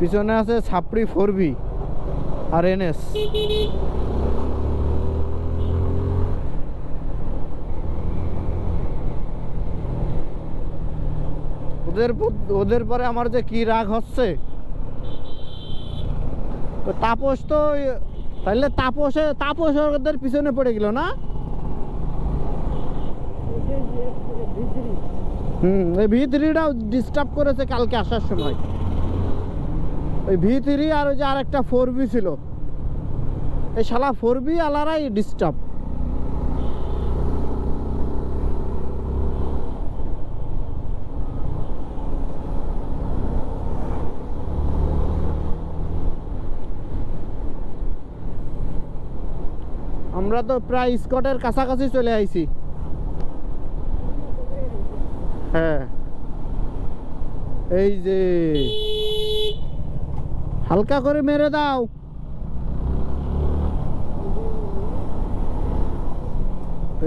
পিছনে আছে ছাপড়ি ফোর বি আর এনএস ওদের ওদের পরে আমার যে কি রাগ হচ্ছে? তো তাপস তো তাহলে তাপসে, তাপস ওদের পিছনে পড়ে গেল না? হুম ওই ভি থ্রিটাও ডিস্টার্ব করেছে কালকে আসার সময়। ওই ভি থ্রি আর ওই যে আরেকটা ফোর বি ছিল। এই শালা ফোর বি আলারাই ডিস্টার্ব আমরা তো প্রায় স্কটের কাছাকাছি চলে আইছি। হ্যাঁ। এই যে হালকা করে মেরে দাও।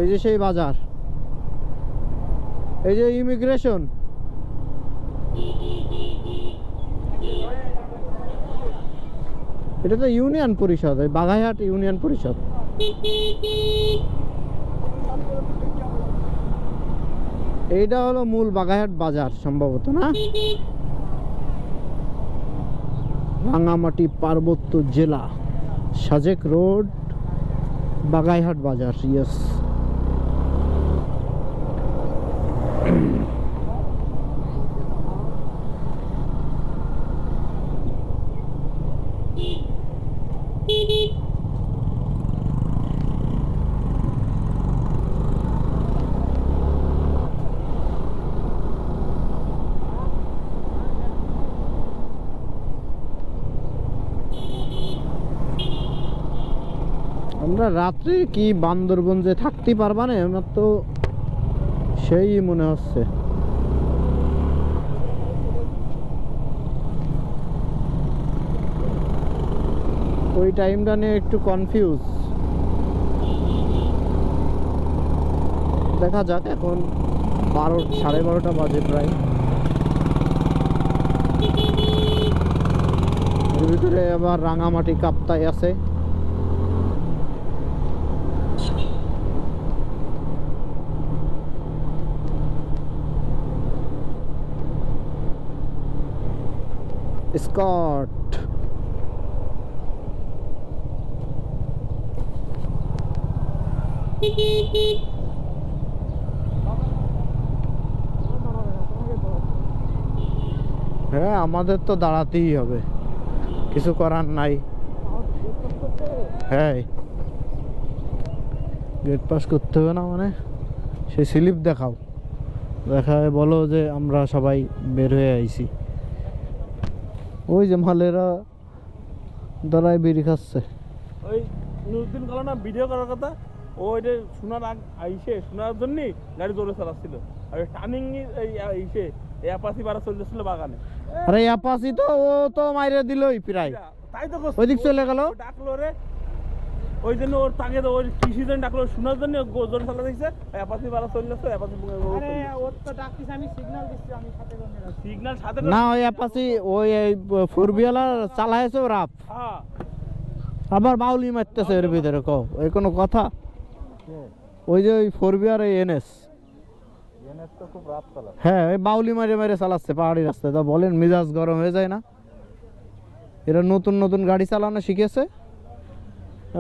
এই যে সেই বাজার। এই যে ইমিগ্রেশন। এটা তো ইউনিয়ন পরিষদ ওই বাঘাইহাট ইউনিয়ন পরিষদ। এইটা হলো মূল বাগাইহাট বাজার সম্ভবত, না? রাঙামাটি পার্বত্য জেলা সাজেক রোড বাগাইহাট বাজার ইয়েস আমরা রাত্রে কি বান্দরবন যে থাকতে পারবা না, আমার তো সেই মনে হচ্ছে। ওই টাইমটা নিয়ে একটু কনফিউজ দেখা যাক, এখন বারো, সাড়ে বারোটা বাজে প্রায়। ভিতরে আবার রাঙামাটি কাপ্তাই আছে। স্কট। হ্যাঁ আমাদের তো দাঁড়াতেই হবে। কিছু করার নাই। হ্যাঁ। গেট পাস করতে হবে না মানে? সেই স্লিপ দেখাও। দেখায় বলো যে আমরা সবাই বের হয়ে আইছি। ওই যে মালেরা দাঁড়ায় বিড়ি খাচ্ছে। ওই নুরুদ্দিন কালো না ভিডিও করার কথা। ও যে শোনার আগ আইসে শোনার জন্যই গাড়ি জোরে চালাচ্ছিল। আর টার্নিং এই আইসে এই অ্যাপাসি বাড়া চলতেছিল বাগানে। আরে অ্যাপাসি তো ও তো মাইরে দিলই প্রায়। তাই তো। ওইদিক চলে গেল? ডাকলো রে ওই জন্য ওর তাকে তো ওই কৃষি জন ডাকলো শোনার জন্য জোরে চালা দেখছে অ্যাপাসি বাড়া চলতেছে অ্যাপাসি আরে ওর তো ডাকতিস আমি সিগন্যাল দিচ্ছি আমি সাথে করে নিয়ে সিগন্যাল সাথে না ওই অ্যাপাসি ওই ফোর বিয়ালার চালাইছে ও রাপ হ্যাঁ। আবার বাউলি মারতেছে এর ভিতরে কও এই কোনো কথা? ওই যে ওই ফোর বিয়ার এই এনএস। তো খুব রাত চালা হ্যাঁ ওই বাউলি মারে মারে চালাচ্ছে পাহাড়ি রাস্তায়। তা বলেন মিজাজ গরম হয়ে যায় না? এরা নতুন নতুন গাড়ি চালানো শিখেছে?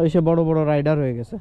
ওই সে বড় বড় রাইডার হয়ে গেছে।